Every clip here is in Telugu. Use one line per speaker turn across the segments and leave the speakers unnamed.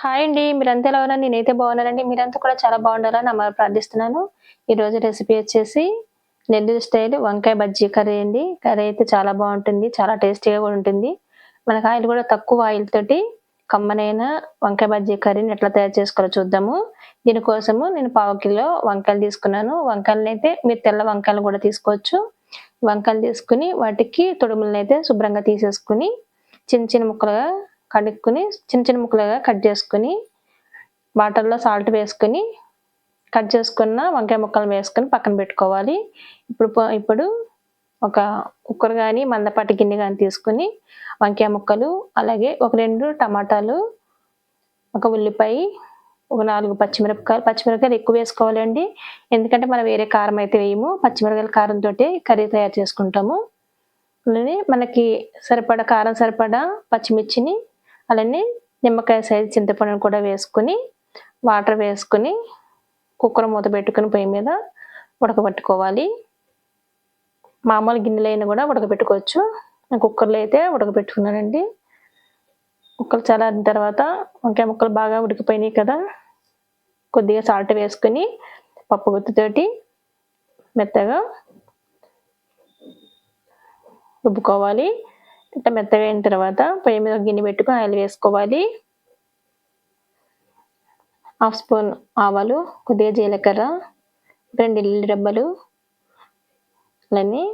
హాయ్ అండి. మీరంతా ఎలా ఉన్నారు? నేనైతే బాగున్నానండి. మీరంతా కూడా చాలా బాగుండాలని అమ్మ ప్రార్థిస్తున్నాను. ఈరోజు రెసిపీ వచ్చేసి నెల్లూరు స్టైల్ వంకాయ బజ్జీ కర్రీ అండి. కర్రీ అయితే చాలా బాగుంటుంది. చాలా టేస్టీగా కూడా ఉంటుంది. మనకు ఆయిల్ కూడా తక్కువ ఆయిల్ తోటి కమ్మనైన వంకాయ బజ్జీ కర్రీని ఎట్లా తయారు చేసుకోవాలో చూద్దాము. దీనికోసము నేను పావు కిలో వంకాయలు తీసుకున్నాను. వంకాయలను అయితే మీరు తెల్ల వంకాయలు కూడా తీసుకోవచ్చు. వంకాయలు తీసుకుని వాటికి తొడుములను అయితే శుభ్రంగా తీసేసుకుని చిన్న చిన్న ముక్కలుగా కడుక్కుని చిన్న చిన్న ముక్కలుగా కట్ చేసుకుని వాటర్లో సాల్ట్ వేసుకొని కట్ చేసుకున్న వంకాయ ముక్కలు వేసుకొని పక్కన పెట్టుకోవాలి. ఇప్పుడు ఇప్పుడు ఒక కుక్కర్ కానీ మందపాటి గిన్నె కానీ తీసుకుని వంకాయ ముక్కలు అలాగే ఒక రెండు టమాటాలు ఒక ఉల్లిపాయ ఒక నాలుగు పచ్చిమిరపకాయలు. పచ్చిమిరపకాయలు ఎక్కువ వేసుకోవాలండి. ఎందుకంటే మనం వేరే కారం అయితే వేయము. పచ్చిమిరపకాయల కారంతో కర్రీ తయారు చేసుకుంటాము. అలానే మనకి సరిపడా కారం సరిపడా పచ్చిమిర్చిని అలానే నిమ్మకాయ సైజు చింతపండును కూడా వేసుకుని వాటర్ వేసుకుని కుక్కర్ మూత పెట్టుకుని పొయ్యి మీద ఉడకబెట్టుకోవాలి. మామూలు అయినా కూడా ఉడకబెట్టుకోవచ్చు. నేను కుక్కర్లో అయితే ఉడకబెట్టుకున్నానండి. ముక్కలు చల్లారిన తర్వాత వంకాయ ముక్కలు బాగా ఉడికిపోయినాయి కదా. కొద్దిగా సాల్ట్ వేసుకుని పప్పు గుత్తితోటి మెత్తగా రుబ్బుకోవాలి. ఇట్లా మెత్తగా అయిన తర్వాత పొయ్యి మీద గిన్నె పెట్టుకుని ఆయిల్ వేసుకోవాలి. హాఫ్ స్పూన్ ఆవాలు కొద్దిగా జీలకర్ర రెండు ఇల్లు రెబ్బలు అన్నీ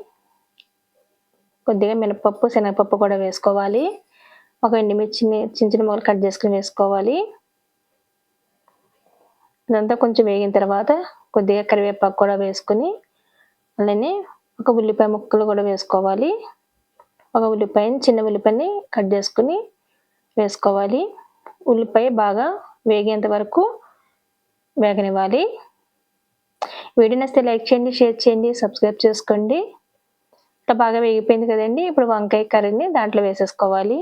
కొద్దిగా మినపప్పు శనగపప్పు కూడా వేసుకోవాలి. ఒక ఎండుమిర్చిని చిన్న చిన్న మొక్కలు కట్ చేసుకుని వేసుకోవాలి. ఇదంతా కొంచెం వేగిన తర్వాత కొద్దిగా కరివేపాకు కూడా వేసుకుని అలానే ఒక ఉల్లిపాయ ముక్కలు కూడా వేసుకోవాలి. ఒక ఉల్లిపాయని చిన్న ఉల్లిపాయని కట్ చేసుకుని వేసుకోవాలి. ఉల్లిపాయ బాగా వేగేంత వరకు వేగనివ్వాలి. వీడియో నచ్చితే లైక్ చేయండి షేర్ చేయండి సబ్స్క్రైబ్ చేసుకోండి. ఇట్లా బాగా వేగిపోయింది కదండి. ఇప్పుడు వంకాయ కర్రీని దాంట్లో వేసేసుకోవాలి.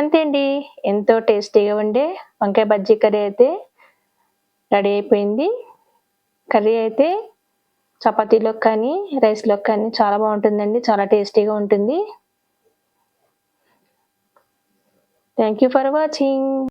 అంతే అండి. ఎంతో టేస్టీగా ఉండే వంకాయ బజ్జీ కర్రీ అయితే రెడీ అయిపోయింది. కర్రీ అయితే చపాతీలోకి కానీ రైస్లోకి కానీ చాలా బాగుంటుందండి. చాలా టేస్టీగా ఉంటుంది. Thank you for watching